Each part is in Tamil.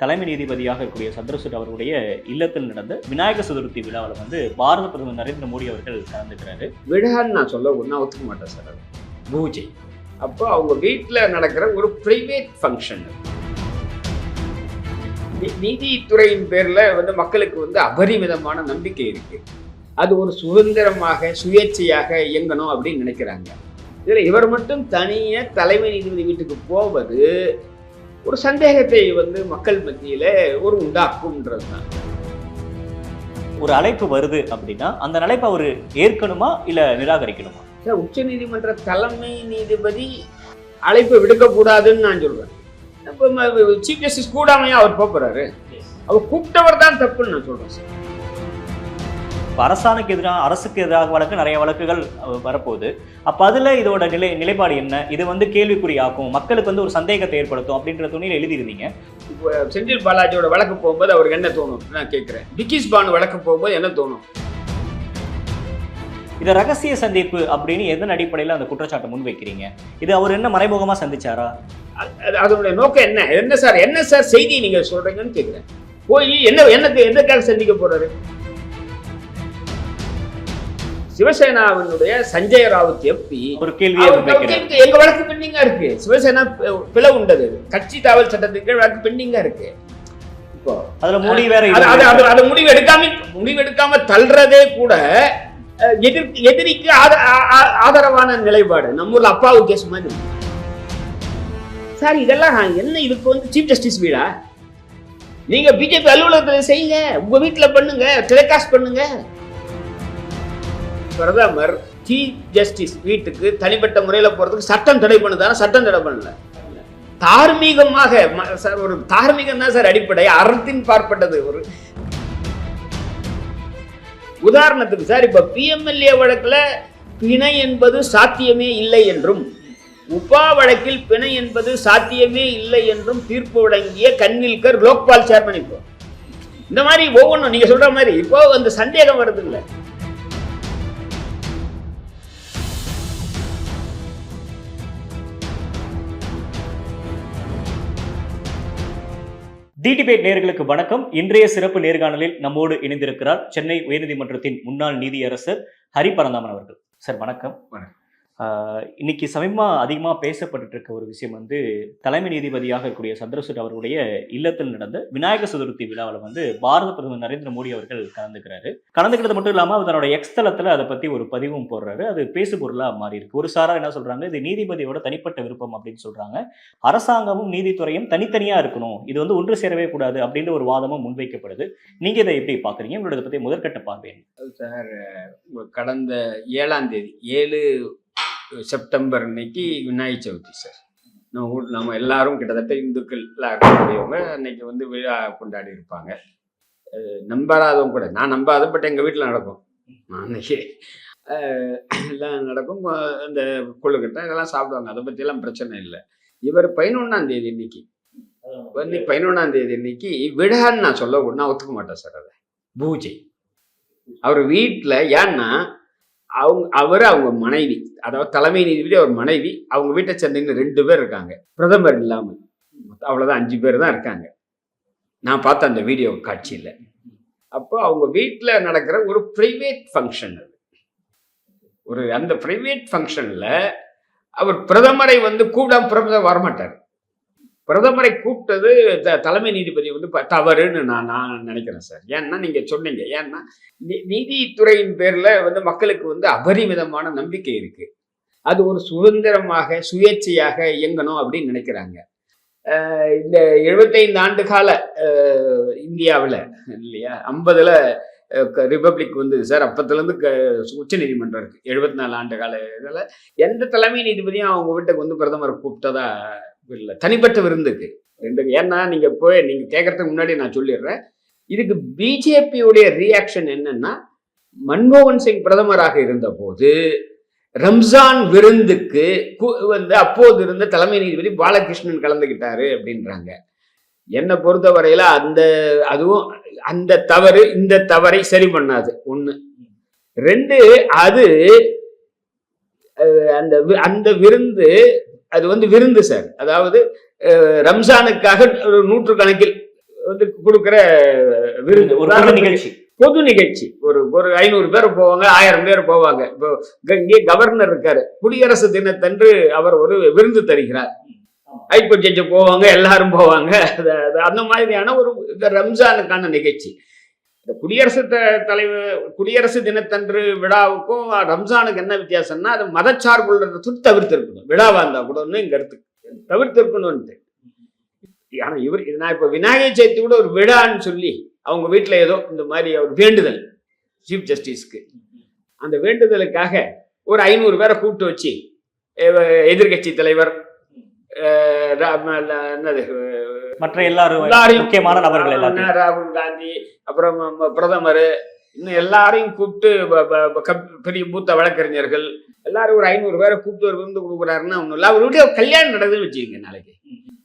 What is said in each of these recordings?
தலைமை நீதிபதியாக இருக்கக்கூடிய சந்திரசூட் அவர்களுடைய இல்லத்தில் நடந்த விநாயகர் சதுர்த்தி விழாவில் வந்து பாரத பிரதமர் நரேந்திர மோடி அவர்கள் கலந்துக்கிறாரு. விழான்னு நான் சொல்ல ஒன்றா ஒத்துக்க மாட்டேன் சார். அது பூஜை. அப்போ அவங்க வீட்டில் நடக்கிற ஒரு ப்ரைவேட் ஃபங்க்ஷன் நீதித்துறையின் பேரில் வந்து மக்களுக்கு வந்து அபரிமிதமான நம்பிக்கை இருக்கு. அது ஒரு சுதந்திரமாக சுயேட்சையாக இயங்கணும் அப்படின்னு நினைக்கிறாங்க. இதில் இவர் மட்டும் தனியாக தலைமை நீதிபதி வீட்டுக்கு போவது ஒரு சந்தேகத்தை வந்து மக்கள் மத்தியில் ஒரு உண்டாக்கும்ன்றது தான். ஒரு அழைப்பு வருது அப்படின்னா அந்த அழைப்பை அவர் ஏற்கணுமா இல்ல நிராகரிக்கணுமா? சார் உச்ச நீதிமன்ற தலைமை நீதிபதி அழைப்பு விடுக்கக்கூடாதுன்னு நான் சொல்றேன். இப்போ சீஃப் ஜஸ்டிஸ் கூடாமையா அவர் போப் போறாரு. அவர் கூப்பிட்டவர் தான் தப்புன்னு நான் சொல்றேன் சார். இப்ப அரசாணைக்கு எதிராக அரசுக்கு எதிராக வழக்கு நிறைய வழக்குகள் வரப்போகுது. அப்ப அதுல இதோட நிலை நிலைப்பாடு என்ன? இது வந்து கேள்விக்குறியாக்கும். மக்களுக்கு வந்து ஒரு சந்தேகத்தை ஏற்படுத்தும் அப்படின்ற துணியில் எழுதியிருந்தீங்க. இப்போ செந்தில் பாலாஜியோட வழக்கு போகும்போது அவருக்கு என்ன தோணும்? நான் கேட்குறேன் பிகிஸ் பானு வழக்கு போகும்போது என்ன தோணும்? இதை ரகசிய சந்திப்பு அப்படின்னு எதன் அடிப்படையில் அந்த குற்றச்சாட்டை முன்வைக்கிறீங்க? இது அவர் என்ன மறைமுகமா சந்திச்சாரா? அது- அது- அதனுடைய நோக்கம் என்ன? என்ன சார்? என்ன சார் செய்தி நீங்க சொல்றீங்கன்னு கேட்குறேன் போய் என்ன என்னக்கு எதுக்காக சந்திக்க போறாரு? சிவசேனாவினுடைய சஞ்சய் ராவுத் எம்பி ஒரு வக்கீலுக்கு எங்க வழக்கு பெண்டிங்கா இருக்கு? சிவசேனா பிளவு உண்டது. கட்சி தாவல் சட்டத்துக்கு கீழ் வழக்கு பெண்டிங்கா இருக்கு. இப்போ அதுல மோடி வேற அது முடிவு எடுக்காம முடிவு எடுக்காம தள்ளுறதே கூட எதிர் எதிரிக்கு ஆதரவான நிலைப்பாடு. நம்ம ஊர்ல அப்பாவு கேஸ் மாதிரி. சார் இதெல்லாம் என்ன இதுக்கு வந்து சீஃப் ஜஸ்டிஸ் வீடா? நீங்க பிஜேபி அலுவலகத்துல செய்யுங்க. உங்க வீட்டுல பண்ணுங்க. டெலிகாஸ்ட் பண்ணுங்க. பிரதமர் சீஃப் ஜஸ்டிஸ் வீட்டுக்கு தனிப்பட்ட முறையில் போறதுக்கு சட்டம் தடை பண்ணுதானா? சட்டம் தடை பண்ணல. தார்மீகமாக ம- சார் ஒரு தார்மீகம் தான் சார் அடிப்படை அறத்தின் பார்ப்பட்டது ஒரு. உதாரணத்துக்கு சார் இப்போ பிஎம்எல்ஏ வழக்கில் பிணை என்பது சாத்தியமே இல்லை என்றும் உபா வழக்கில் பிணை என்பது சாத்தியமே இல்லை என்றும் தீர்ப்பு வழங்கிய கன்வில்கர் லோக்பால் சேர்மன் இப்போ. இந்த மாதிரி ஒவ்வொன்றும் நீங்க சொல்ற மாதிரி இப்போ அந்த சந்தேகம் வருது இல்லை. டி டிபேட் வணக்கம். இன்றைய சிறப்பு நேர்காணலில் நம்மோடு இணைந்திருக்கிறார் சென்னை உயர்நீதிமன்றத்தின் முன்னாள் நீதியரசர் ஹரி பரந்தாமன் அவர்கள். சார் வணக்கம். வணக்கம். இன்னைக்கு சமயமா அதிகமா பேசப்பட்டு இருக்க ஒரு விஷயம் வந்து தலைமை நீதிபதியாக இருக்கக்கூடிய சந்திரசூட் அவர்களுடைய இல்லத்தில் நடந்த விநாயகர் சதுர்த்தி விழாவில் வந்து பாரத பிரதமர் நரேந்திர மோடி அவர்கள் கலந்துக்கிறாரு. கலந்துக்கிறது மட்டும் இல்லாம அவர் தன்னோட எக்ஸ் தளத்துல அதை பத்தி ஒரு பதிவும் போடுறாரு. அது பேசு பொருளா மாறி இருக்கு. ஒரு சாரா என்ன சொல்றாங்க? இது நீதிபதியோட தனிப்பட்ட விருப்பம் அப்படின்னு சொல்றாங்க. அரசாங்கமும் நீதித்துறையும் தனித்தனியா இருக்கணும். இது வந்து ஒன்று சேரவே கூடாது அப்படின்ற ஒரு வாதமும் முன்வைக்கப்படுது. நீங்க இதை எப்படி பாக்குறீங்க உங்களோட பற்றி பத்தி முதற்கட்ட பார்வை சார் கடந்த ஏழாம் தேதி ஏழு செப்டம்பர் அன்னைக்கு விநாயகர் சதுர்த்தி சார். நம்ம ஊர் நம்ம எல்லாரும் கிட்டத்தட்ட இந்துக்கள் இருக்கக்கூடியவங்க அன்னைக்கு வந்து விழா கொண்டாடி இருப்பாங்க. நம்பாதவங்க கூட நான் நம்பாத பட் எங்கள் வீட்டில் நடக்கும். நான் அன்னைக்கு எல்லாம் நடக்கும். அந்த கொழுக்கட்டை இதெல்லாம் சாப்பிடுவாங்க. அதை பற்றியெல்லாம் பிரச்சனை இல்லை. இவர் பதினொன்றாம் தேதி இன்னைக்கு வந்து பதினொன்றாம் தேதி இன்னைக்கு விழான்னு நான் சொல்ல நான் ஒத்துக்க மாட்டேன் சார் அதை. பூஜை. அவர் வீட்டில் ஏன்னா அவங்க அவர் அவங்க மனைவி. அதாவது தலைமை நீதிபதி அவர் மனைவி. அவங்க வீட்டை சேர்ந்தவங்க ரெண்டு பேர் இருக்காங்க. பிரதமர் இல்லாமல். அவ்வளோதான் அஞ்சு பேர் தான் இருக்காங்க. நான் பார்த்த அந்த வீடியோ காட்சியில். அப்போ அவங்க வீட்டில் நடக்கிற ஒரு ப்ரைவேட் ஃபங்க்ஷன் அது. ஒரு அந்த ப்ரைவேட் ஃபங்க்ஷனில் அவர் பிரதமரை வந்து கூப்பிடாம பிரதமர் வரமாட்டார். பிரதமரை கூப்பிட்டது த- தலைமை நீதிபதி வந்து ப- தவறுன்னு நான் நான் நினைக்கிறேன் சார். ஏன்னா நீங்கள் சொன்னீங்க. ஏன்னா நீதித்துறையின் பேரில் வந்து மக்களுக்கு வந்து அபரிமிதமான நம்பிக்கை இருக்குது அது ஒரு சுதந்திரமாக சுயேட்சையாக இயங்கணும் அப்படின்னு நினைக்கிறாங்க. இந்த 75 ஆண்டு கால இந்தியாவில் இல்லையா? ஐம்பதில் ரிபப்ளிக் வந்தது சார். அப்பத்துலேருந்து க உச்ச நீதிமன்றம் இருக்குது எழுபத்தி நாலு ஆண்டு கால இதில் எந்த தலைமை நீதிபதியும் அவங்க வீட்டுக்கு வந்து பிரதமர் கூப்பிட்டதா இல்லை தனிப்பட்ட விருந்துக்கு ரெண்டு ஏன்னா நீங்கள் போய் நீங்கள் கேட்கறதுக்கு முன்னாடி நான் சொல்லிடுறேன். இதுக்கு பிஜேபியுடைய ரியாக்ஷன் என்னன்னா மன்மோகன் சிங் பிரதமராக இருந்தபோது ரம்ஜான் விருந்துக்கு கு- வந்து அப்போது இருந்த தலைமை நீதிபதி பாலகிருஷ்ணன் கலந்துக்கிட்டாரு அப்படின்றாங்க. என்னை பொறுத்தவரையில் அந்த அதுவும் அந்த தவறு இந்த தவறை சரி பண்ணாது. ஒண்ணு. ரெண்டு அது அந்த வி- அந்த விருந்து அது வந்து விருந்து சார் அதாவது ரம்ஜானுக்காக ஒரு நூற்றுக்கணக்கில் வந்து கொடுக்குற விருது ஒரு நிகழ்ச்சி. பொது நிகழ்ச்சி. ஒரு ஒரு ஐநூறு பேர் போவாங்க ஆயிரம் பேர் போவாங்க. இப்போ இங்க- கவர்னர் இருக்காரு. குடியரசு தினத்தன்று அவர் ஒரு விருந்து தருகிறார். ஜட்ஜு போவாங்க எல்லாரும் போவாங்க. அந்த மாதிரியான ஒரு ரம்ஜானுக்கான நிகழ்ச்சி. இந்த குடியரசு த- தலைவர் குடியரசு தினத்தன்று விழாவுக்கும் ரம்ஜானுக்கு என்ன வித்தியாசம்னா அது மதச்சார்புள்ளதை தவிர்த்து இருக்கணும் விழாவா இருந்தா கூட ஒன்று இங்க இருக்கு தவிர்த்து இருக்கணும்னு ஆனா இவர் நான் இப்ப விநாயகர் சதுர்த்தி கூட ஒரு விழான்னு சொல்லி அவங்க வீட்டில் ஏதோ இந்த மாதிரி ஒரு வேண்டுதல் சீஃப் ஜஸ்டிஸ்க்கு அந்த வேண்டுதலுக்காக ஒரு ஐநூறு பேரை கூப்பிட்டு வச்சு எதிர்கட்சி தலைவர் என்னது மற்ற எல்லாரும் எல்லாரையும் முக்கியமான நபர்கள் அஹ், ராகுல் காந்தி அப்புறம் பிரதமர் இன்னும் எல்லாரையும் கூப்பிட்டு பெரிய மூத்த வழக்கறிஞர்கள் எல்லாரும் ஒரு ஐநூறு பேரை கூப்பிட்டு ஒரு விருந்து கொடுக்குறாருன்னா ஒன்றும் இல்லை. அவருடைய கல்யாணம் நடக்குதுன்னு வச்சுக்கோங்க நாளைக்கு.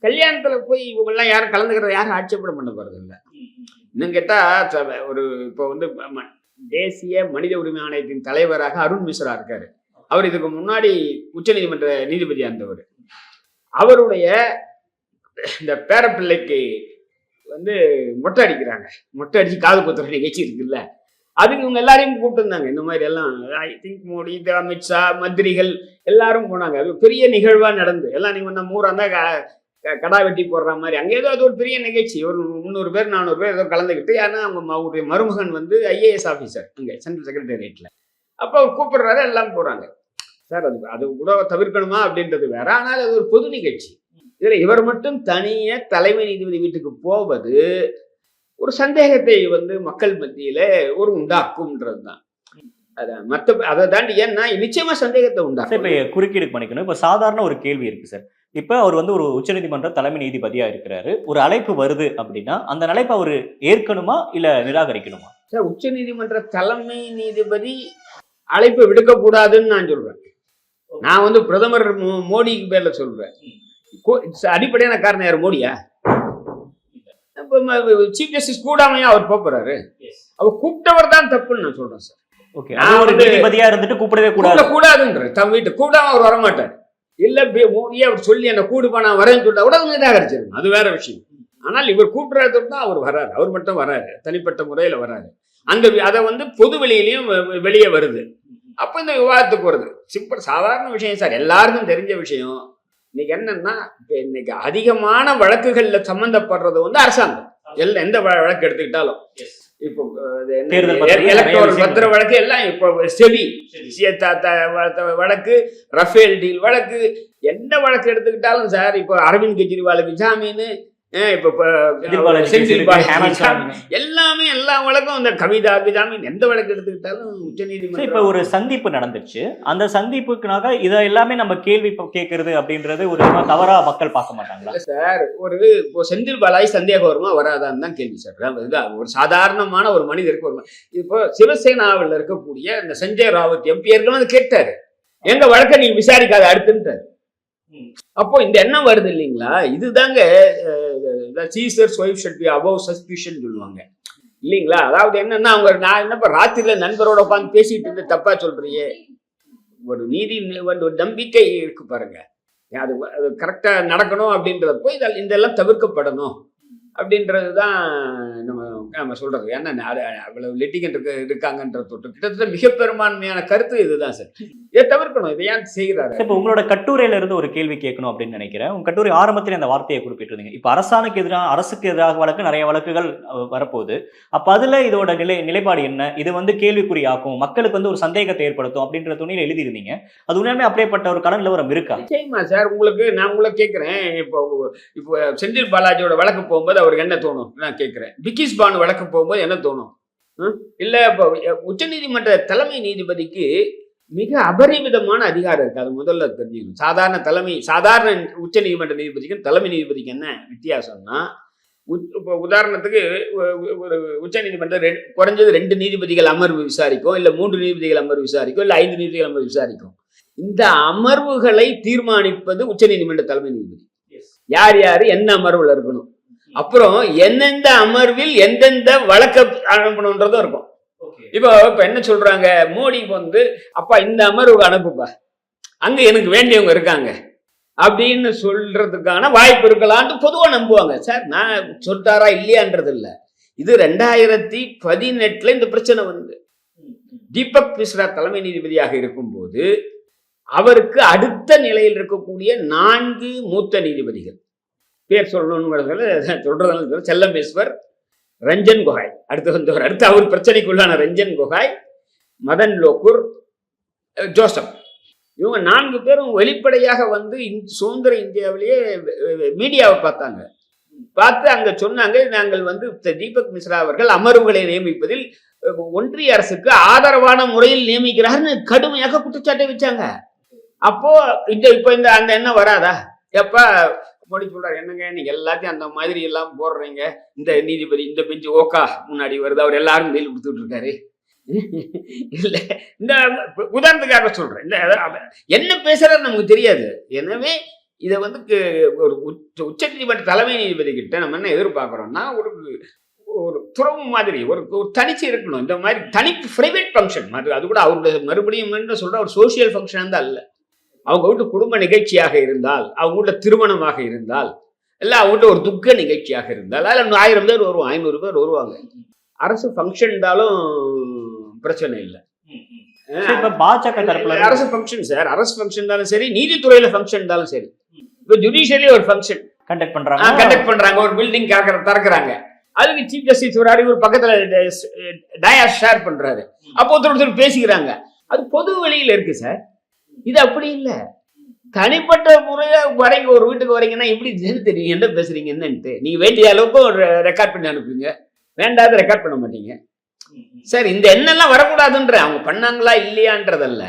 கல்யாணத்துல போய் இவங்கெல்லாம் யாரும் கலந்துக்கிறத யாரும் ஆட்சேபணம் பண்ண போறது இல்லை. இன்னும் கேட்டா ச- ஒரு இப்போ வந்து தேசிய மனித உரிமை ஆணையத்தின் தலைவராக அருண் மிஸ்ரா இருக்காரு. அவர் இதுக்கு முன்னாடி உச்சநீதிமன்ற நீதிபதியா இருந்தவர் அவருடைய இந்த பேரப்பிள்ளைக்கு வந்து மொட்டை அடிக்கிறாங்க. மொட்டை அடிச்சு காது குத்துற நிகழ்ச்சி இருக்குல்ல. அதுக்கு இவங்க எல்லாரையும் கூப்பிட்டுருந்தாங்க. இந்த மாதிரி எல்லாம் ஐ திங்க் மோடி இந்த அமித்ஷா மந்திரிகள் எல்லாரும் போனாங்க. அது பெரிய நிகழ்வாக நடந்து எல்லாம் நீங்கள் நம்ம ஊரா இருந்தால் க- க- கடா வெட்டி போடுற மாதிரி. அங்கே ஏதோ அது ஒரு பெரிய நிகழ்ச்சி. ஒரு முந்நூறு பேர் நானூறு பேர் ஏதோ கலந்துக்கிட்டு ஏன்னா அவங்க அவருடைய மருமகன் வந்து ஐஏஎஸ் ஆஃபீஸர் அங்கே சென்ட்ரல் செக்ரட்டேரியட்ல அப்போ அவர் கூப்பிடுறாரு எல்லாம் போகிறாங்க சார் அது அது கூட தவிர்க்கணுமா அப்படின்றது வேற. ஆனால் அது ஒரு பொது நிகழ்ச்சி. இதுல இவர் மட்டும் தனியே தலைமை நீதிபதி வீட்டுக்கு போவது ஒரு சந்தேகத்தை வந்து மக்கள் மத்தியில ஒரு உண்டாக்கும்ன்றது தான். மற்ற அதை தாண்டி ஏன்னா நிச்சயமா சந்தேகத்தை சார் உண்டாக்கும் இப்ப குறுக்கீடு பண்ணிக்கணும். இப்ப சாதாரண ஒரு கேள்வி இருக்கு சார். இப்ப அவர் வந்து ஒரு உச்சநீதிமன்ற தலைமை நீதிபதியா இருக்கிறாரு. ஒரு அழைப்பு வருது அப்படின்னா அந்த அழைப்பை அவர் ஏற்கணுமா இல்ல நிராகரிக்கணுமா? சார் உச்ச நீதிமன்ற தலைமை நீதிபதி அழைப்பு விடுக்கக்கூடாதுன்னு நான் சொல்றேன். நான் வந்து பிரதமர் மோடிக்கு பேர்ல சொல்றேன். கு- அடிப்படையான காரணம் யார்? மோடியா? சீஃப் ஜஸ்டிஸ் கூடாமையா அவர் போறாரு. அவர் கூப்பிட்டவர் தான் தப்புன்னு நான் சொல்றேன் சார் ஓகே நான் அது ஒரு நீதிபதியா இருந்துட்டு கூப்பிடவே கூடாது. கூப்பிட கூடாதுன்ற தம் வீட்டு கூடாம அவர் வரமாட்டார். இல்ல பே- மோடியே அவர் சொல்லி என்ன கூடுப்பா நான் வரேன்னு சொல்லிட்டா கூட அவங்க நிராகரிச்சிருங்க அது வேற விஷயம். ஆனால் இவர் கூப்பிடுறது தான் அவர் வராரு. அவர் மட்டும் வராரு. தனிப்பட்ட முறையில வராரு. வி- அதை வந்து பொது வெளியிலையும் வெளியே வருது. அப்ப இந்த விவாதத்துக்கு வருது. சிம்பிள் சாதாரண விஷயம் சார் எல்லாருக்கும் தெரிஞ்ச விஷயம். இன்னைக்கு என்னன்னா இன்னைக்கு அதிகமான வழக்குகள்ல சம்பந்தப்படுறது வந்து அரசாங்கம். எல்லாம் எந்த வழக்கு எடுத்துக்கிட்டாலும். இப்போ எலக்ட்ரோல் பத்திர வழக்கு எல்லாம் இப்போ செபி சி- த- த- வ- த- வழக்கு ரஃபேல் டீல் வழக்கு எந்த வழக்கு எடுத்துக்கிட்டாலும் சார் இப்போ அரவிந்த் கெஜ்ரிவாலுக்கு ஜாமீன் அஹ் இப்போ. எல்லாமே எல்லா வழக்கும் இந்த கவிதாக்கு ஜாமீன் எந்த வழக்கு எடுத்துக்கிட்டாலும் உச்ச சரி, இப்ப ஒரு சந்திப்பு நடந்துச்சு அந்த சந்திப்புக்குனாக இதை எல்லாமே நம்ம கேள்வி கேட்கறது அப்படின்றது ஒரு தவறா மக்கள் பார்க்க மாட்டாங்களா? சார் ஒரு இப்போ செந்தில் பாலாஜி சந்தேகம் வருமா வராதான்னு தான் கேள்வி சார். ஒரு சாதாரணமான ஒரு மனிதருக்கு ஒரு இப்போ சிவசேனாவில் இருக்கக்கூடிய இந்த சஞ்சய் ராவத் எம்பி ஏற்கனவே கேட்டாரு. எங்க வழக்க நீங்க விசாரிக்காத அடுத்துன்ட்டாரு. ம். அப்போ இந்த எண்ணம் வருது இல்லைங்களா? இதுதாங்க இந்த Caesar's wife should be above suspicion சொல்லுவாங்க. இல்லைங்களா? அதாவது என்னன்னா அவங்க நான் என்னப்பா ராத்திரியில் நண்பரோட உட்காந்து பேசிட்டு இருந்து தப்பா சொல்றியே ஒரு நீதி ஒரு நம்பிக்கை இருக்கு பாருங்க. அது கரெக்டாக நடக்கணும் அப்படின்றதப்போ இதெல்லாம் இதெல்லாம் தவிர்க்கப்படணும். அப்படின்றது தான் நம்ம நம்ம சொல்றது. ஏன்னா அவ்வளவு லிட்டிகன் இருக்கு இருக்காங்கன்ற தொட்டு கிட்டத்தட்ட மிக பெரும்பான்மையான கருத்து இதுதான் சார். இதை தவிர்க்கணும். இதை ஏன் செய்கிறாரு இப்ப உங்களோட கட்டுரையில இருந்து ஒரு கேள்வி கேட்கணும் அப்படின்னு நினைக்கிறேன். உங்க கட்டுரை ஆரம்பத்துல அந்த வார்த்தையை குறிப்பிட்டிருந்தீங்க. இப்ப அரசாணுக்கு எதிராக அரசுக்கு எதிராக வழக்கு நிறைய வழக்குகள் வரப்போகுது. அப்ப அதுல இதோட நிலை நிலைப்பாடு என்ன? இது வந்து கேள்விக்குறியாக்கும் மக்களுக்கு வந்து ஒரு சந்தேகத்தை ஏற்படுத்தும் அப்படின்ற துணியில எழுதியிருந்தீங்க. அது உண்மையுமே அப்படியேப்பட்ட ஒரு கடன் நிலவரம் இருக்கா? நிச்சயமா சார். உங்களுக்கு நான் உங்களை கேட்குறேன். இப்போ இப்போ செந்தில் பாலாஜியோட வழக்கு போகும்போது அவருக்கு என்ன தோணும்? நான் கேட்குறேன் பிகிஸ் பானு வழக்கு போகும்போது என்ன தோணும்? இல்ல இப்போ உச்சநீதிமன்ற தலைமை நீதிபதிக்கு மிக அபரிமிதமான அதிகாரம் இருக்கு. அது முதல்ல தெரிஞ்சுக்கணும். சாதாரண தலைமை சாதாரண உச்சநீதிமன்ற நீதிபதிக்கும் தலைமை நீதிபதிக்கு என்ன வித்தியாசம்னா இப்போ உதாரணத்துக்கு ஒரு உச்சநீதிமன்றம் ரெண்டு குறைஞ்சது ரெண்டு நீதிபதிகள் அமர்வு விசாரிக்கும். இல்ல மூன்று நீதிபதிகள் அமர்வு விசாரிக்கும். இல்ல ஐந்து நீதிபதிகள் அமர்வு விசாரிக்கும். இந்த அமர்வுகளை தீர்மானிப்பது உச்சநீதிமன்ற தலைமை நீதிபதி. யார் யார் என்ன அமர்வுல இருக்கணும்? அப்புறம் எந்தெந்த அமர்வில் எந்தெந்த வழக்க அனுப்பணுன்றதும் இருக்கும். இப்போ இப்ப என்ன சொல்றாங்க? மோடி வந்து அப்பா இந்த அமர்வுக்கு அனுப்புப்பா. அங்க எனக்கு வேண்டியவங்க இருக்காங்க. அப்படின்னு சொல்றதுக்கான வாய்ப்பு இருக்கலான்ட்டு பொதுவா நம்புவாங்க. சார் நான் சொல்லிட்டாரா இல்லையான்றது இல்ல இது ரெண்டாயிரத்தி பதினெட்டுல இந்த பிரச்சனை வந்து. தீபக் மிஸ்ரா தலைமை நீதிபதியாக இருக்கும்போது அவருக்கு அடுத்த நிலையில் இருக்கக்கூடிய நான்கு மூத்த நீதிபதிகள். பேர் சொல்லணுங்கிறதுல சொல்றதுனால செல்லமேஸ்வர் ரஞ்சன் கோகாய். அடுத்து வந்தவர் அடுத்து அவர் பிரச்சனைக்குள்ளான ரஞ்சன் கோகாய் மதன் லோக்கூர் ஜோசப். இவங்க நான்கு பேரும் வெளிப்படையாக வந்து சுதந்திர இந்தியாவிலேயே மீடியாவை பார்த்தாங்க. பார்த்து அங்கே சொன்னாங்க நாங்கள் வந்து தீபக் மிஸ்ரா அவர்கள் அமர்வுகளை நியமிப்பதில் ஒன்றிய அரசுக்கு ஆதரவான முறையில் நியமிக்கிறார்னு கடுமையாக குற்றச்சாட்டை வச்சாங்க. அப்போ இந்த இப்போ இந்த அந்த எண்ணம் வராதா? எப்போ மோடி சொல்றாரு. என்னங்க நீங்க எல்லாத்தையும் அந்த மாதிரி எல்லாம் போடுறீங்க. இந்த நீதிபதி இந்த பெஞ்சு ஓகா முன்னாடி வருது. அவர் எல்லாரும் மெயில் கொடுத்துட்டு இருக்காரு. இல்ல இந்த உதாரணத்துக்காக சொல்றேன். இந்த என்ன பேசுறாரு நமக்கு தெரியாது. எனவே இதை வந்து ஒரு உச்ச உச்ச நீதிமன்ற தலைமை நீதிபதி கிட்ட நம்ம என்ன எதிர்பார்க்கிறோம்னா ஒரு ஒரு துறவு மாதிரி ஒரு ஒரு தனிச்சு இருக்கணும். இந்த மாதிரி தனி பிரைவேட் ஃபங்க்ஷன் அது அது கூட அவருடைய மறுபடியும் என்ன சொல்ற ஒரு சோசியல் ஃபங்க்ஷன் தான் அல்ல. அவங்க வீட்டு குடும்ப நிகழ்ச்சியாக இருந்தால் அவங்க வீட்டுல திருமணமாக இருந்தால் இல்ல அவங்க வீட்டுல ஒரு துக்க நிகழ்ச்சியாக இருந்தால் அதில் ஆயிரம் பேர் வருவாங்க ஐநூறு பேர் வருவாங்க. அரசு ஃபங்க்ஷன் இருந்தாலும் பிரச்சனை இல்லை. பாஜக தரப்புல அரசு ஃபங்க்ஷன் சார் அரசு ஃபங்க்ஷன் இருந்தாலும் சரி நீதித்துறையில ஃபங்க்ஷன் இருந்தாலும் சரி. இப்போ ஜுடிஷியலி ஒரு ஃபங்க்ஷன் கண்டக்ட் பண்றாங்க கண்டக்ட் பண்றாங்க ஒரு பில்டிங் திறக்கிறாங்க. அதுக்கு சீஃப் ஜஸ்டிஸ் வராரு ஒரு பக்கத்துல டயாஸ் ஷேர் பண்றாரு. அப்போ ஒருத்தர் ஒருத்தர் பேசிக்கிறாங்க. அது பொது வெளியில இருக்கு சார். இது அப்படி இல்ல. தனிப்பட்ட முறையில வரீங்க ஒரு வீட்டுக்கு வரீங்கன்னா எப்படி இதுன்னு தெரியும்? என்ன பேசுறீங்க என்னன்ட்டு. நீங்க வேண்டிய அளவுக்கு ஒரு ரெக்கார்ட் பண்ணி அனுப்புவீங்க. வேண்டாத ரெக்கார்ட் பண்ண மாட்டீங்க. சார் இந்த எண்ணெல்லாம் வரக்கூடாதுன்ற அவங்க பண்ணாங்களா இல்லையான்றதல்ல.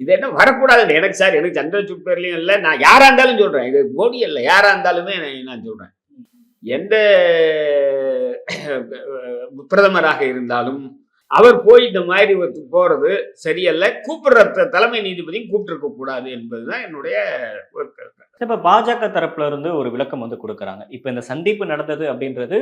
இது என்ன வரக்கூடாது எனக்கு சார் எனக்கு சந்திரசூட் பேர்லயும் இல்லை. நான் யாரா இருந்தாலும் சொல்றேன். இது மோடி இல்லை யாரா இருந்தாலுமே நான் சொல்றேன். எந்த பிரதமராக இருந்தாலும் அவர் போய் இந்த மாதிரி போறது சரியல்ல கூப்பிடுற தலைமை நீதிபதியும் கூப்பிட்டு கூடாது என்பதுதான் என்னுடைய. இப்ப பாஜக தரப்புல இருந்து ஒரு விளக்கம் வந்து கொடுக்கறாங்க. இப்ப இந்த சந்திப்பு நடந்தது அப்படின்றது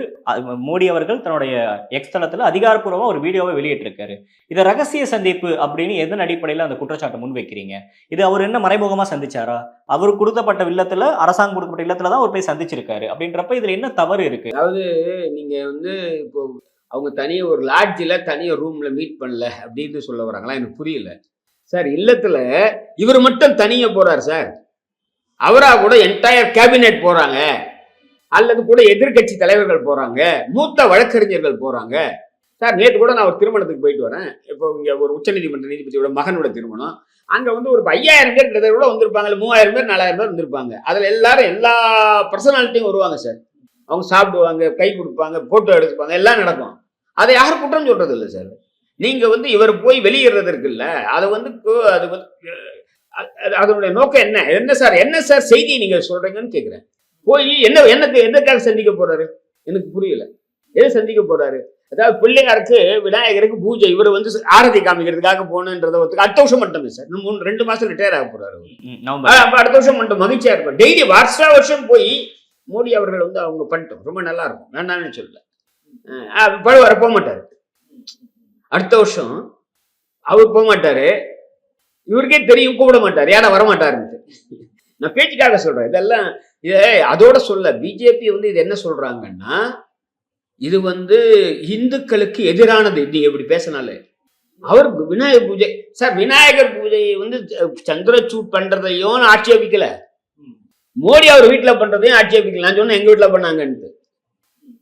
மோடி அவர்கள் தன்னுடைய எக்ஸ் தளத்துல அதிகாரப்பூர்வமா ஒரு வீடியோவை வெளியிட்டிருக்காரு. இதை ரகசிய சந்திப்பு அப்படின்னு எதன் அடிப்படையில அந்த குற்றச்சாட்டை முன்வைக்கிறீங்க? இது அவர் என்ன மறைமுகமா சந்திச்சாரா? அவர் கொடுக்கப்பட்ட இல்லத்துல அரசாங்கம் கொடுக்கப்பட்ட இல்லத்துல தான் அவர் போய் சந்திச்சிருக்காரு. அப்படின்றப்ப இதுல என்ன தவறு இருக்கு? நீங்க வந்து இப்போ அவங்க தனியாக ஒரு லாட்ஜில் தனியாக ரூமில் மீட் பண்ணல அப்படின்னு சொல்ல வராங்களா? எனக்கு புரியல. சார் இல்லத்தில் இவர் மட்டும் தனியாக போகிறார் சார். அவராக கூட என்டையர் கேபினெட் போகிறாங்க அல்லது கூட எதிர்க்கட்சி தலைவர்கள் போகிறாங்க மூத்த வழக்கறிஞர்கள் போகிறாங்க சார் நேற்று கூட நான் ஒரு திருமணத்துக்கு போயிட்டு வரேன். இப்போ இங்கே ஒரு உச்சநீதிமன்ற நீதிபதியோட மகனோட திருமணம். அங்கே வந்து ஒரு ஐயாயிரம் பேர் கிட்ட கூட வந்திருப்பாங்க மூவாயிரம் பேர் நாலாயிரம் பேர் வந்திருப்பாங்க. அதில் எல்லாரும் எல்லா பர்சனாலிட்டியும் வருவாங்க சார். அவங்க சாப்பிடுவாங்க கை கொடுப்பாங்க ஃபோட்டோ எடுத்துப்பாங்க எல்லாம் நடக்கும். அதை யாரும் குற்றம் சொல்றது இல்லை சார். நீங்க வந்து இவர் போய் வெளியிடுறது இருக்குல்ல அதை வந்து அது வந்து அதனுடைய நோக்கம் என்ன? என்ன சார் என்ன சார் செய்தி நீங்க சொல்றீங்கன்னு கேக்குறேன். போய் என்ன என்னக்கு என்னக்காக சந்திக்க போறாரு? எனக்கு புரியல. எதை சந்திக்க போறாரு? அதாவது பிள்ளையாருக்கு விநாயகருக்கு பூஜை இவர் வந்து ஆரதி காமிக்கிறதுக்காக போகணுன்றத ஒத்துக்க அடுத்த வருஷம் மட்டுமே சார். மூணு ரெண்டு மாசம் ரிட்டையர் ஆக போறாரு அப்ப அடுத்த வருஷம் மட்டும் மகிழ்ச்சியா இருக்கும் டெய்லி வருஷா வருஷம் போய் மோடி அவர்கள் வந்து அவங்க பண்ணிட்டோம். ரொம்ப நல்லா இருக்கும். வேண்டாம்னு சொல்லல. பழுவார போக மாட்டார். அடுத்த வருஷம் அவர் போக மாட்டாரு. இவருக்கே தெரியும் கூப்பிட மாட்டார். யாரா வர மாட்டாருன்ட்டு. நான் பேச்சுக்காக சொல்றேன். இதெல்லாம் இதை அதோட சொல்ல பிஜேபி வந்து இது என்ன சொல்றாங்கன்னா இது வந்து இந்துக்களுக்கு எதிரானது. இது இப்படி பேசினாலே. அவர் விநாயகர் பூஜை சார் விநாயகர் பூஜையை வந்து சந்திரசூட் பண்றதையும் ஆட்சேபிக்கல. மோடி அவர் வீட்டில் பண்றதையும் ஆட்சேபிக்கல. நான் சொன்னேன் எங்க வீட்டில் பண்ணாங்கன்ட்டு.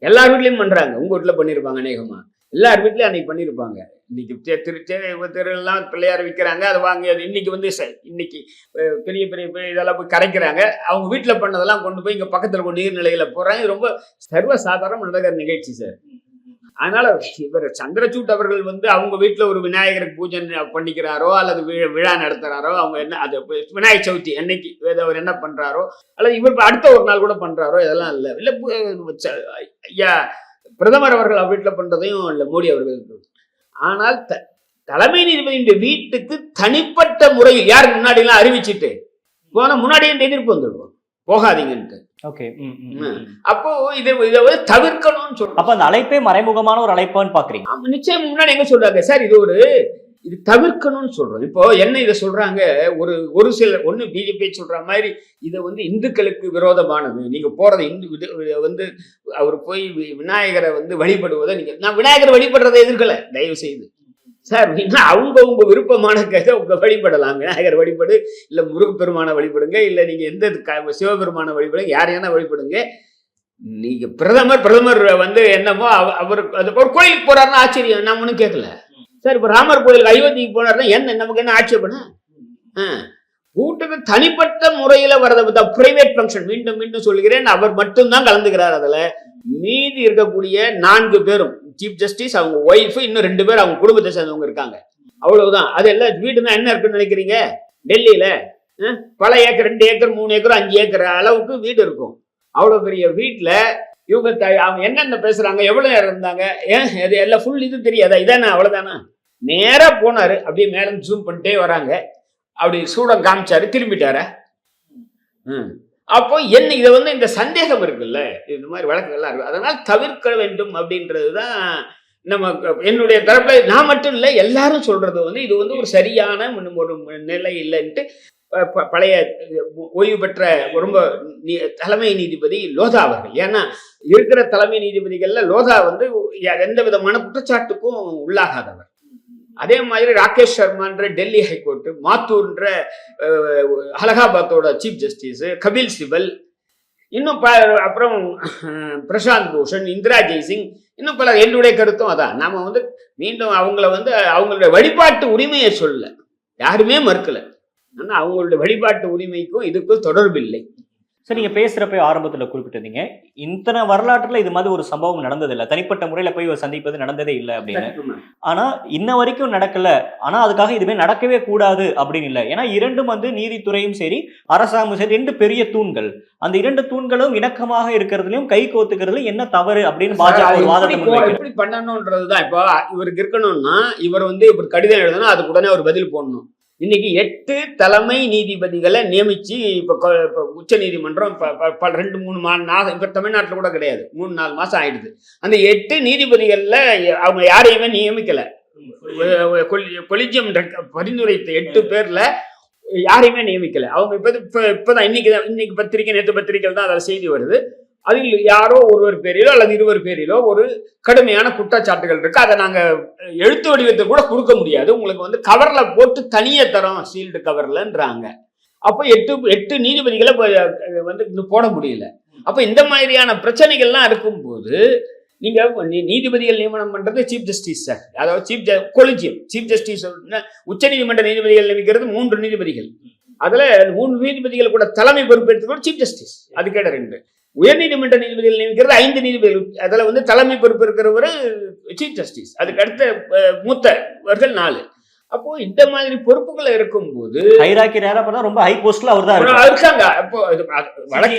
எல்லார் வீட்லேயும் பண்ணுறாங்க உங்கள் வீட்டில் பண்ணியிருப்பாங்க அநேகமாக எல்லார் வீட்லேயும் அன்னைக்கு பண்ணியிருப்பாங்க இன்னைக்கு திருச்செல்லாம் தெருலாம் பிள்ளையார் விற்கிறாங்க அதை வாங்கி அது இன்னைக்கு வந்து இன்னைக்கு பெரிய பெரிய பெரிய இதெல்லாம் போய் கரைக்கிறாங்க. அவங்க வீட்டில் பண்ணதெல்லாம் கொண்டு போய் இங்கே பக்கத்தில் கொண்டு நீர்நிலையில் போகிறாங்க இது ரொம்ப சர்வ சாதாரண நடக்கிற நிகழ்ச்சி சார். அதனால இவர் சந்திரசூட் அவர்கள் வந்து அவங்க வீட்டில் ஒரு விநாயகருக்கு பூஜை பண்ணிக்கிறாரோ அல்லது விழா நடத்துறாரோ அவங்க என்ன அது விநாயகர் சவுதி என்னைக்கு அவர் என்ன பண்றாரோ அல்லது இவர் அடுத்த ஒரு நாள் கூட பண்றாரோ இதெல்லாம் இல்லை. இல்லை ஐயா பிரதமர் அவர்கள் அவர் வீட்டில் பண்றதையும் இல்லை மோடி அவர்கள் ஆனால் த- தலைமை நீதிபதியுடைய வீட்டுக்கு தனிப்பட்ட முறையில் யார் முன்னாடி எல்லாம் அறிவிச்சிட்டு போனால் முன்னாடியே எதிர்ப்பு வந்துருக்கும். போகாதீங்கன்ட்டு. ஓகே அப்போ இதை இதை தவிர்க்கணும்னு சொல்றோம். அப்ப அந்த அழைப்பே மறைமுகமான ஒரு அழைப்பான்னு பாக்குறீங்க. நிச்சயம் முன்னாடி எங்க சொல்றாங்க? சார் இது ஒரு இது தவிர்க்கணும்னு சொல்றோம். இப்போ என்ன இதை சொல்றாங்க? ஒரு ஒரு சில ஒண்ணு பிஜேபி சொல்ற மாதிரி இதை வந்து இந்துக்களுக்கு விரோதமானது. நீங்க போறது இந்து வந்து அவர் போய் விநாயகரை வந்து வழிபடுவதை நீங்க நான் விநாயகரை வழிபடுறதை எதிர்க்கல தயவு செய்து சார் அப்படின்னா அவங்க உங்க விருப்பமான கதை உங்க வழிபடலாம் விநாயகர் வழிபடு இல்ல முருகப்பெருமானை வழிபடுங்க இல்ல நீங்க எந்த க- சிவபெருமானை வழிபடுங்க யாரையான வழிபடுங்க. நீங்க பிரதமர் பிரதமர் வந்து என்னமோ அவர் அது ஒரு கோயிலுக்கு போறாருன்னா ஆச்சரியம் நான் ஒன்றும் கேட்கல சார் இப்போ ராமர் கோயிலுக்கு அயோத்திக்கு போனாருன்னா என்ன நமக்கு என்ன ஆட்சேபணம் ஆ. தனிப்பட்ட முறையில வரத பிரைவேட் ஃபங்க்ஷன் மீண்டும் மீண்டும் சொல்கிறேன் அவர் மட்டும்தான் கலந்துக்கிறார் அதுல. மீதி இருக்கக்கூடிய நான்கு பேரும் சீஃப் ஜஸ்டிஸ் அவங்க ஒய்ஃப் இன்னும் ரெண்டு பேர் அவங்க குடும்பத்தை சேர்ந்தவங்க இருக்காங்க. அவ்வளவுதான். அது எல்லாம் வீடுனா என்ன இருக்குன்னு நினைக்கிறீங்க? டெல்லியில பல ஏக்கர் ரெண்டு ஏக்கர் மூணு ஏக்கர் அஞ்சு ஏக்கர் அளவுக்கு வீடு இருக்கும். அவ்வளோ பெரிய வீட்டில் இவங்க த- அவங்க என்னென்ன பேசுகிறாங்க எவ்வளோ நேரம் இருந்தாங்க ஏன் அது எல்லாம் ஃபுல் இது தெரியாதா? இதானே? அவ்வளோதானா நேராக போனார். அப்படியே மேலே ஜூம் பண்ணிட்டே வராங்க. அப்படி சூடம் காமிச்சாரு திரும்பிட்டார? அப்போ என்ன இதை வந்து இந்த சந்தேகம் இருக்குல்ல? இந்த மாதிரி வழக்குகள்லாம் இருக்கு. அதனால் தவிர்க்க வேண்டும் அப்படின்றது தான் நம்ம என்னுடைய தரப்புல நான் மட்டும் இல்லை எல்லாரும் சொல்றது வந்து இது வந்து ஒரு சரியான ஒரு நிலை இல்லைன்ட்டு பழைய ஓய்வு பெற்ற ரொம்ப நீ- தலைமை நீதிபதி லோதா அவர்கள். ஏன்னா இருக்கிற தலைமை நீதிபதிகள்ல லோதா வந்து எந்த விதமான குற்றச்சாட்டுக்கும் உள்ளாகாதவர். அதே மாதிரி ராகேஷ் சர்மான்ற டெல்லி ஹைகோர்ட் மாத்தூர்ன்ற அலகாபாத்தோட சீஃப் ஜஸ்டிஸ் கபில் சிபல் இன்னும் ப அப்புறம் பிரசாந்த் பூஷன் இந்திரா ஜெய்சிங் இன்னும் பல என்னுடைய கருத்தும் அதான். நாம வந்து மீண்டும் அவங்கள வந்து அவங்களுடைய வழிபாட்டு உரிமையை சொல்லல. யாருமே மறுக்கல. ஆனால் அவங்களுடைய வழிபாட்டு உரிமைக்கும் இதுக்கும் தொடர்பில்லை. சார் நீங்க பேசுறப்ப ஆரம்பத்துல குறிப்பிட்டிருந்தீங்க. இத்தனை வரலாற்றுல இது மாதிரி ஒரு சம்பவம் நடந்தது இல்ல தனிப்பட்ட முறையில போய் சந்திப்பது நடந்ததே இல்லை அப்படின்னு. ஆனா இன்ன வரைக்கும் நடக்கல. ஆனா அதுக்காக இதுவே நடக்கவே கூடாது அப்படின்னு இல்லை. ஏன்னா இரண்டும் வந்து நீதித்துறையும் சரி அரசாங்கமும் சரி ரெண்டு பெரிய தூண்கள். அந்த இரண்டு தூண்களும் இணக்கமாக இருக்கிறதுலயும் கை கோத்துக்கிறதுல என்ன தவறு அப்படின்னு பாஜக ஒரு வாதத்தை எப்படி பண்ணணும்ன்றதுதான் இப்போ இவருக்கு இருக்கணும்னா இவர் வந்து இவர் கடிதம் எழுதணும் அதுக்கு உடனே ஒரு பதில் போடணும். இன்னைக்கு எட்டு தலைமை நீதிபதிகளை நியமிச்சு இப்போ உச்ச நீதிமன்றம் ப- ப- ப- ரெண்டு மூணு மா மாதம் இப்போ தமிழ்நாட்டில் கூட கிடையாது. மூணு நாலு மாசம் ஆயிடுது. அந்த எட்டு நீதிபதிகள்ல அவங்க யாரையுமே நியமிக்கல. கொலிஜியம் பரிந்துரைத்த எட்டு பேர்ல யாரையுமே நியமிக்கல. அவங்க இப்ப இப்ப இப்பதான் இன்னைக்கு தான் இன்னைக்கு பத்திரிக்கை நேற்று பத்திரிக்கையில் தான் அதில் செய்தி வருது. அதில் யாரோ ஒருவர் பேரிலோ அல்லது இருவர் பேரிலோ ஒரு கடுமையான குற்றச்சாட்டுகள் இருக்கு. அதை நாங்கள் எழுத்து வடிவத்தை கூட கொடுக்க முடியாது. உங்களுக்கு வந்து கவரில் போட்டு தனியே தரோம் சீல்டு கவர்லன்றாங்க அப்போ எட்டு எட்டு நீதிபதிகளை வந்து இன்னும் போட முடியல. அப்போ இந்த மாதிரியான பிரச்சனைகள்லாம் இருக்கும்போது நீங்கள் நீதிபதிகள் நியமனம் பண்ணுறது சீஃப் ஜஸ்டிஸ் சார் அதாவது சீஃப் ஜ கொலிஜியம் சீஃப் ஜஸ்டிஸ் உச்ச நீதிமன்ற நீதிபதிகள் நியமிக்கிறது மூன்று நீதிபதிகள். அதில் மூன்று நீதிபதிகள் கூட தலைமை பொறுப்பேற்றது சீஃப் ஜஸ்டிஸ் அது கேட ரெண்டு. உயர்நீதிமன்ற நீதிபதிகள் நியமிக்கிறது ஐந்து நீதிபதிகள். அதுல வந்து தலைமை பொறுப்பு இருக்கிறவர் சீஃப் ஜஸ்டிஸ் அதுக்கு அடுத்த அஹ், மூத்தவர்கள் நாலு. அப்போ இந்த மாதிரி பொறுப்புகள் இருக்கும்போது ஹைராக்கி நேரா பார்த்தா ரொம்ப ஹை போஸ்ட்ல அவர் தான் இருக்காங்க. அப்போ வழக்கு.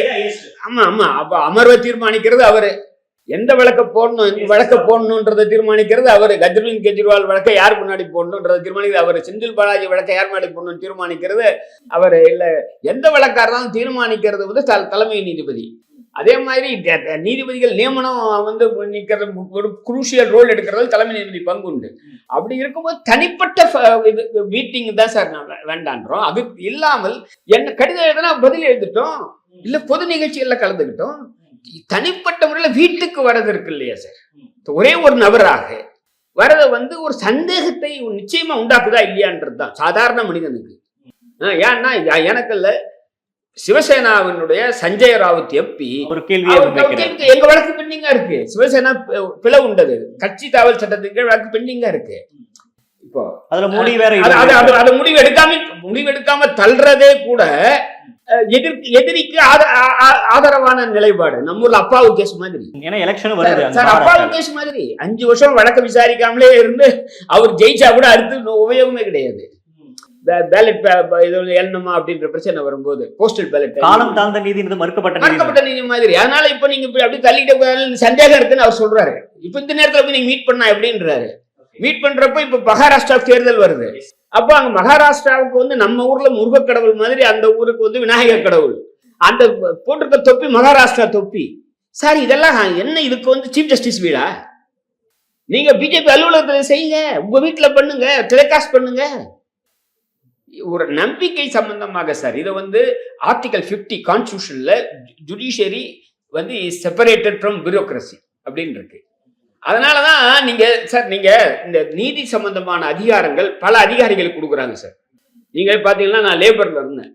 ஆமா ஆமா. அப்ப அமர்வை தீர்மானிக்கிறது அவரு. எந்த வழக்க போடணும் எந்த வழக்க போடணுன்றதை தீர்மானிக்கிறது அவரு. கஜ்ரவிந்த் கெஜ்ரிவால் வழக்கை யார் முன்னாடி போடணுன்றதை தீர்மானிக்கிறது அவர். செந்தில் பாலாஜி வழக்கை யார் முன்னாடி போடணும்னு தீர்மானிக்கிறது அவர். இல்ல எந்த வழக்கா இருந்தாலும் தீர்மானிக்கிறது வந்து த- தலைமை நீதிபதி. அதே மாதிரி நீதிபதிகள் நியமனம் வந்து நிற்கிறது ஒரு குரூஷியல் ரோல் எடுக்கிறது தலைமை நீதிபதி பங்கு உண்டு. அப்படி இருக்கும்போது தனிப்பட்ட ஃப- இது மீட்டிங் தான் சார் நான் வேண்டான்றோம். அது இல்லாமல் என்ன கடிதம் எழுதுனா பதில் எழுதிட்டோம். இல்லை பொது நிகழ்ச்சிகளில் கலந்துக்கிட்டோம். தனிப்பட்ட முறையில் வீட்டுக்கு வர்றது இருக்கு இல்லையா சார்? ஒரே ஒரு நபராக வரத வந்து ஒரு சந்தேகத்தை நிச்சயமா உண்டாக்குதா இல்லையான்றது தான் சாதாரண மனிதனுக்கு. ஏன்னா எனக்கு இல்லை. சிவசேனாவினுடைய சஞ்சய் ராவுத் எம்பி ஒரு முன்வைக்கிறார் எங்க வழக்கு பெண்டிங்கா இருக்கு? சிவசேனா பிளவு உண்டது. கட்சி தாவல் சட்டத்தின் கீழ் வழக்கு பெண்டிங்கா இருக்கு. இப்போ அதுல மோடி வேற அது முடிவு எடுக்காம முடிவு எடுக்காம தள்ளுறதே கூட எதிர் எதிரிக்கு ஆதரவான நிலைப்பாடு. நம்ம ஊர்ல அப்பாவு கேஸ் மாதிரி. ஏன்னா எலெக்ஷன் வருது சார் அப்பாவு. கேஸ் மாதிரி. அஞ்சு வருஷம் வழக்க விசாரிக்காமலே இருந்து அவர் ஜெயிச்சா கூட அடுத்து உபயோகமே கிடையாது. பேலட் இது எண்ணமா அப்படின்ற பிரச்சனை வரும்போது போஸ்டல் பேலட் காலம் தாழ்ந்த நீதின்றது மறுக்கப்பட்ட மறக்கப்பட்ட நீதி மாதிரி. அதனால இப்ப நீங்க இப்படி அப்படியே போயாலும் சந்தேகம் இருக்குன்னு அவர் சொல்றாரு. இப்ப இந்த நேரத்துல போய் நீங்க மீட் பண்ணா எப்படின்றாரு. மீட் பண்றப்ப இப்ப மகாராஷ்டிரா தேர்தல் வருது. அப்ப அங்க மகாராஷ்டிராவுக்கு வந்து நம்ம ஊர்ல முருகக் கடவுள் மாதிரி அந்த ஊருக்கு வந்து விநாயகர் கடவுள். அந்த போட்டிருக்க தொப்பி மகாராஷ்டிரா தொப்பி. சார் இதெல்லாம் என்ன இதுக்கு வந்து சீஃப் ஜஸ்டிஸ் வீடா? நீங்க பிஜேபி அலுவலகத்துல செய்யுங்க. உங்க வீட்டுல பண்ணுங்க. டெலிகாஸ்ட் பண்ணுங்க. ஒரு நம்பிக்கை சம்பந்தமாக சார் இதை வந்து ஆர்டிகல் 50 கான்ஸ்டியூஷன்ல ஜுடிஷியரி வந்து செப்பரேட்டட் ஃப்ரம் பியூரோக்ரஸி அப்படின்னு இருக்கு. அதனால தான் நீங்கள் சார் நீங்கள் இந்த நீதி சம்பந்தமான அதிகாரங்கள் பல அதிகாரிகளுக்கு கொடுக்குறாங்க சார் நீங்கள் பார்த்தீங்கன்னா நான் லேபரில் இருந்தேன்.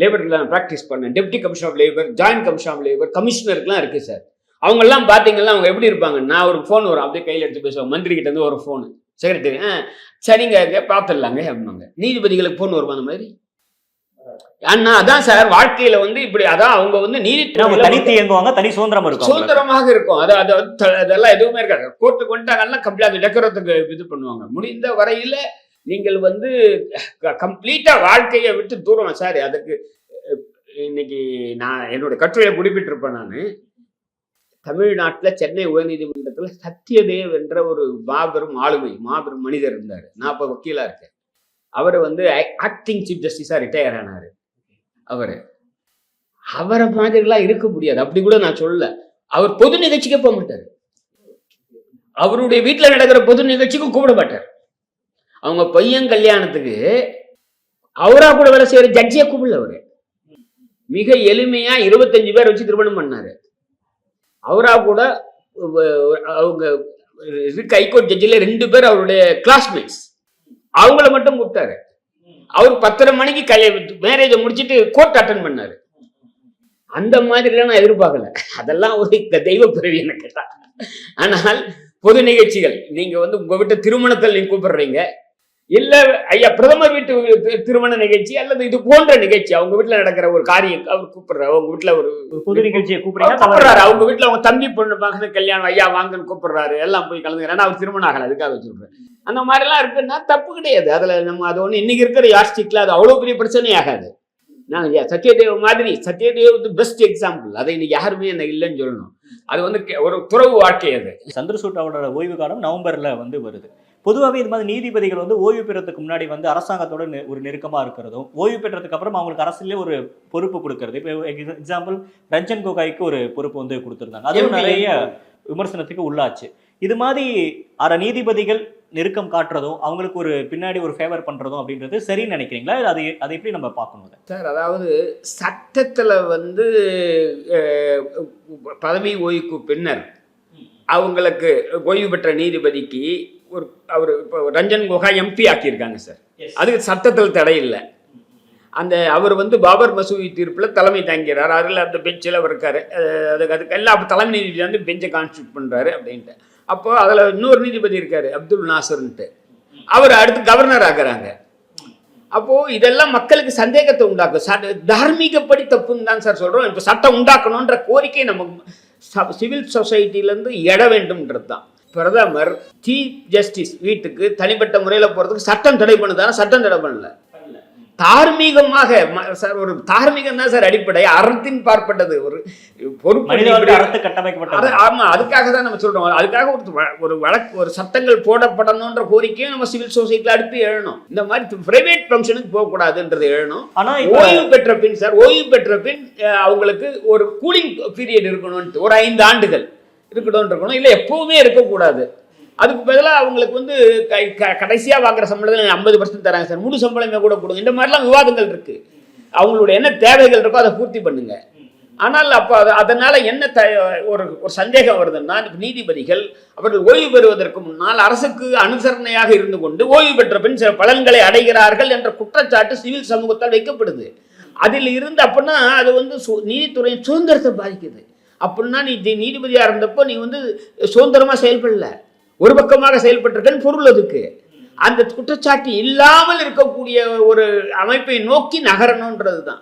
லேபரில் நான் ப்ராக்டிஸ் பண்ணேன். Deputy commission of labour joint commission of labour கமிஷனருக்குலாம் இருக்குது சார் அவங்கெல்லாம் பார்த்தீங்கன்னா அவங்க எப்படி இருப்பாங்க? நான் ஒரு ஃபோன் வரும் அப்படியே கையில் எடுத்து பேசுவாங்க. மந்திரி கிட்ட இருந்து ஒரு ஃபோனு செக்ரட்டரி ஆ சரிங்க பார்த்துடலாங்க அப்படின்னாங்க நீதிபதிகளுக்கு ஃபோன் வருமா அந்த மாதிரி? அண்ணா அதான் சார் வாழ்க்கையில வந்து இப்படி அதான் அவங்க வந்து நீதித்துறையில தனித்து இயங்குவாங்க தனி சுதந்திரம் இருக்கும். சுதந்திரமாக இருக்கும். அது அது அதெல்லாம் எதுவுமே இருக்காது. கோர்ட்டுக்கு வந்துட்டாங்கன்னா கம்ப்ளீட் அது டெக்கரத்துக்கு இது பண்ணுவாங்க. முடிந்த வரையில நீங்கள் வந்து கம்ப்ளீட்டா வாழ்க்கையை விட்டு தூரம் சார் அதுக்கு இன்னைக்கு நான் என்னோட கட்டுரையை குறிப்பிட்டிருப்பேன் நான். தமிழ்நாட்டில் சென்னை உயர்நீதிமன்றத்தில் சத்யதேவ் என்ற ஒரு மாபெரும் ஆளுமை மாபெரும் மனிதர் இருந்தார். நான் இப்போ வக்கீலாக இருக்கேன் அவர் வந்து ஆக்டிங் சீஃப் ஜஸ்டிஸாக ரிட்டையர் ஆனார். அவர். அவரை மாதிரிலாம் இருக்க முடியாது. அப்படி கூட நான் சொல்லல. அவர் பொது நிகழ்ச்சிக்கே போக மாட்டார். அவருடைய வீட்டில் நடக்கிற பொது நிகழ்ச்சிக்கும் கூப்பிட மாட்டார். அவங்க பையன் கல்யாணத்துக்கு அவரா கூட வேலை செய்யற ஜட்ஜியை கூப்பிடல அவரு. மிக எளிமையா இருபத்தஞ்சு பேர் வச்சு திருமணம் பண்ணாரு. அவரா கூட அவங்க இருக்கு ஹைகோர்ட் ஜட்ஜில் ரெண்டு பேர் அவருடைய கிளாஸ்மேட்ஸ் அவங்கள மட்டும் கூப்பிட்டாரு. அவர் பத்தரை மணிக்கு கல்ய மேரேஜை முடிச்சிட்டு கோர்ட் அட்டன் பண்ணாரு. அந்த மாதிரிலாம் நான் எதிர்பார்க்கல. அதெல்லாம் ஒரு க- தெய்வ பிறவி எனக்கு கேட்டா. ஆனால் பொது நிகழ்ச்சிகள் நீங்க வந்து உங்க வீட்டு திருமணத்தில் நீங்க கூப்பிடுறீங்க. இல்ல ஐயா பிரதமர் வீட்டு திருமண நிகழ்ச்சி அல்லது இது போன்ற நிகழ்ச்சி அவங்க வீட்டுல நடக்கிற ஒரு காரியம் அவர் கூப்பிடுறாரு அவங்க வீட்டுல ஒரு பொது நிகழ்ச்சியை கூப்பிடுறாரு. அவங்க வீட்டுல அவங்க தம்பி பொண்ணு மகன் கல்யாணம் ஐயா வாங்கன்னு கூப்பிடுறாரு. எல்லாம் போய் கலந்துக்கிறேன் அவர் திருமணம் ஆகல. அதுக்காக வச்சுருக்கேன் அந்த மாதிரிலாம் இருக்குன்னா தப்பு கிடையாது. அதுல நம்ம அது ஒண்ணு இன்னைக்கு இருக்கிற யாஸ்டிக்ல அது அவ்வளவு பெரிய பிரச்சனை ஆகாது. நான் சத்யதேவ் மாதிரி சத்யதேவ் பெஸ்ட் எக்ஸாம்பிள் அதை இன்னைக்கு யாருமே என்ன இல்லைன்னு சொல்லணும். அது வந்து ஒரு துறவு வாழ்க்கை அது. சந்திரசூட் அவரோட ஓய்வு காலம் நவம்பர்ல வந்து வருது. பொதுவாகவே இது மாதிரி நீதிபதிகள் வந்து ஓய்வு பெறதுக்கு முன்னாடி வந்து அரசாங்கத்தோட ஒரு நெருக்கமா இருக்கிறதும் ஓய்வு பெற்றதுக்கு அப்புறம் அவங்களுக்கு அரசுலயே ஒரு பொறுப்பு கொடுக்கறது. இப்போ எக்ஸாம்பிள் ரஞ்சன் கோகாய்க்கு ஒரு பொறுப்பு வந்து கொடுத்திருந்தாங்க. அதுவும். நிறைய விமர்சனத்துக்கு உள்ளாச்சு. இது மாதிரி அற நீதிபதிகள் நெருக்கம் காட்டுறதும் அவங்களுக்கு ஒரு பின்னாடி ஒரு ஃபேவர் பண்றதும் அப்படின்றது சரின்னு நினைக்கிறீங்களா? இல்ல அது அதை எப்படி நம்ம பார்க்கணும்? சார் அதாவது சட்டத்துல வந்து பதவி ஓய்வுக்கு பின்னர் அவங்களுக்கு ஓய்வு பெற்ற நீதிபதிக்கு ஒரு அவர் இப்போ ரஞ்சன் கோகா எம்பி ஆக்கியிருக்காங்க சார். அதுக்கு சட்டத்தில் தடை இல்லை. அந்த அவர் வந்து பாபர் மசூதி தீர்ப்பில் தலைமை தாங்கிறார் அதில் அந்த பெஞ்சில் அவர் இருக்காரு. அதுக்கு அதுக்கு எல்லாம் அப்ப தலைமை நீதிபதி வந்து பெஞ்சை கான்ஸ்டியூட் பண்ணுறாரு அப்படின்ட்டு. அப்போ அதில் இன்னொரு நீதிபதி இருக்காரு அப்துல் நாசர்ன்ட்டு. அவர் அடுத்து கவர்னர் ஆக்குறாங்க அப்போ இதெல்லாம் மக்களுக்கு சந்தேகத்தை உண்டாக்கும். சட்ட- தார்மீகப்படி தப்புன்னு தான் சார் சொல்றோம். இப்போ சட்டம் உண்டாக்கணுன்ற கோரிக்கை நம்ம சிவில் சொசைட்டிலேருந்து எட வேண்டும்ன்றது தான். பிரதமர் சீஃப் ஜஸ்டிஸ் வீட்டுக்கு தனிப்பட்ட முறையில் போகிறதுக்கு சட்டம் தடை பண்ணுதானா சட்டம் தடை பண்ணல. தார்மீகமாக சார் ஒரு தார்மீகம் தான் சார் அடிப்படை. அறத்தின் பார்ப்பட்டது. ஒரு பொறுப்பு ஆமா அதுக்காக தான் நம்ம சொல்றோம். அதுக்காக ஒரு ஒரு வழக்கு ஒரு சட்டங்கள் போடப்படணுன்ற கோரிக்கையும் நம்ம சிவில் சொசைட்டில அடுத்து எழணும். இந்த மாதிரி பிரைவேட் ஃபங்க்ஷனுக்கு போகக்கூடாதுன்றது எழணும். ஆனா ஓய்வு பெற்ற பின் சார் ஓய்வு பெற்ற பின் அவங்களுக்கு ஒரு கூலிங் பீரியட் இருக்கணும்னு ஒரு ஐந்து ஆண்டுகள். இருக்கணும் இருக்கணும் இல்லை எப்பவுமே இருக்கக்கூடாது. அதுக்கு பதிலாக அவங்களுக்கு வந்து கை க- கடைசியாக வாங்குற சம்பளத்தில் ஐம்பது பர்சன்ட் தராங்க சார். முழு சம்பளமே கூட கொடுங்க. இந்த மாதிரிலாம் விவாதங்கள் இருக்குது அவங்களுடைய என்ன தேவைகள் இருக்கோ அதை பூர்த்தி பண்ணுங்க. ஆனால் அப்போ அது அதனால் என்ன த ஒரு ஒரு சந்தேகம் வருதுன்னா நீதிபதிகள் அவர்கள் ஓய்வு பெறுவதற்கு முன்னால் அரசுக்கு அனுசரணையாக இருந்து கொண்டு ஓய்வு பெற்ற பின் சில பலன்களை அடைகிறார்கள் என்ற குற்றச்சாட்டு சிவில் சமூகத்தால் வைக்கப்படுது. அதில் இருந்து அப்படின்னா அது வந்து சு- நீதித்துறையின் சுதந்திரத்தை பாதிக்குது. அப்படின்னா நீ நீதிபதியாக இருந்தப்போ நீ வந்து சுதந்திரமாக செயல்படல. ஒரு பக்கமாக செயல்பட்டிருக்கன்னு பொருள் அதுக்கு. அந்த குற்றச்சாட்டு இல்லாமல் இருக்கக்கூடிய ஒரு அமைப்பை நோக்கி நகரணுன்றது தான்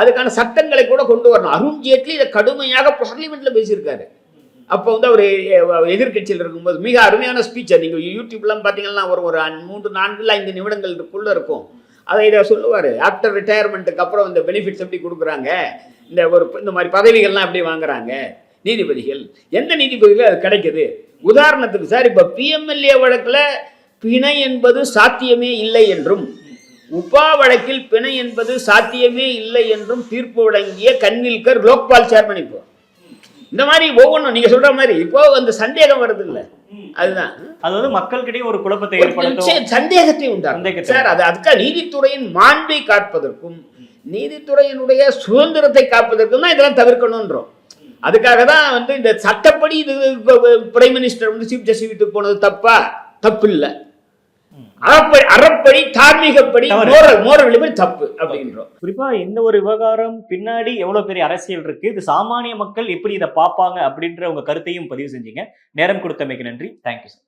அதுக்கான சட்டங்களை கூட கொண்டு வரணும். அருண்ஜேட்லி இதை கடுமையாக பார்லிமெண்ட்டில் பேசியிருக்காரு. அப்போ வந்து அவர் எதிர்கட்சியில் இருக்கும்போது மிக அருமையான ஸ்பீச்சை நீங்கள் யூடியூப்லாம் பார்த்தீங்கன்னா ஒரு ஒரு மூன்று நான்கு இல்லை ஐந்து நிமிடங்களுக்குள்ளே இருக்கும். அதை இதை சொல்லுவார். ஆஃப்டர் ரிட்டையர்மெண்ட்டுக்கு அப்புறம் இந்த பெனிஃபிட்ஸ் எப்படி கொடுக்குறாங்க? இந்த ஒரு இந்த மாதிரி பதவிகள்லாம் எப்படி வாங்குறாங்க? நீதிபதிகள். எந்த நீதிபதிகள் அது கிடைக்குது? உதாரணத்துக்கு சார் இப்போ பிஎம்எல்ஏ வழக்கில் பிணை என்பது சாத்தியமே இல்லை என்றும் உபா வழக்கில் பிணை என்பது சாத்தியமே இல்லை என்றும் தீர்ப்பு வழங்கிய கன்வில்கர் லோக்பால் சேர்மன் இப்போ. இந்த மாதிரி ஒவ்வொன்றும் நீங்க சொல்ற மாதிரி இப்போ அந்த சந்தேகம் வருது இல்ல அதுதான். அது வந்து மக்கள்கிட்டயே ஒரு குழப்பத்தை சந்தேகத்தை உண்டாகும் சார் அது அதுக்காக நீதித்துறையின் மாண்பை காப்பதற்கும் நீதித்துறையினுடைய சுதந்திரத்தை காப்பதற்கும் தான் இதெல்லாம் தவிர்க்கணுன்றோம். அதுக்காக தான் வந்து இந்த சட்டப்படி இது பிரைம் மினிஸ்டர் வந்து சீஃப் ஜஸ்டிஸ் வீட்டுக்கு போனது தப்பா? தப்பு இல்ல அறப்படி அறப்படி தார்மீகப்படி. மோரல் மோரல் தப்பு அப்படின்றோம். குறிப்பா இந்த ஒரு விவகாரம் பின்னாடி எவ்வளவு பெரிய அரசியல் இருக்கு இது சாமானிய மக்கள் எப்படி இதை பார்ப்பாங்க அப்படின்ற உங்க கருத்தையும் பதிவு செஞ்சீங்க. நேரம் கொடுத்தமைக்கு நன்றி. Thank you sir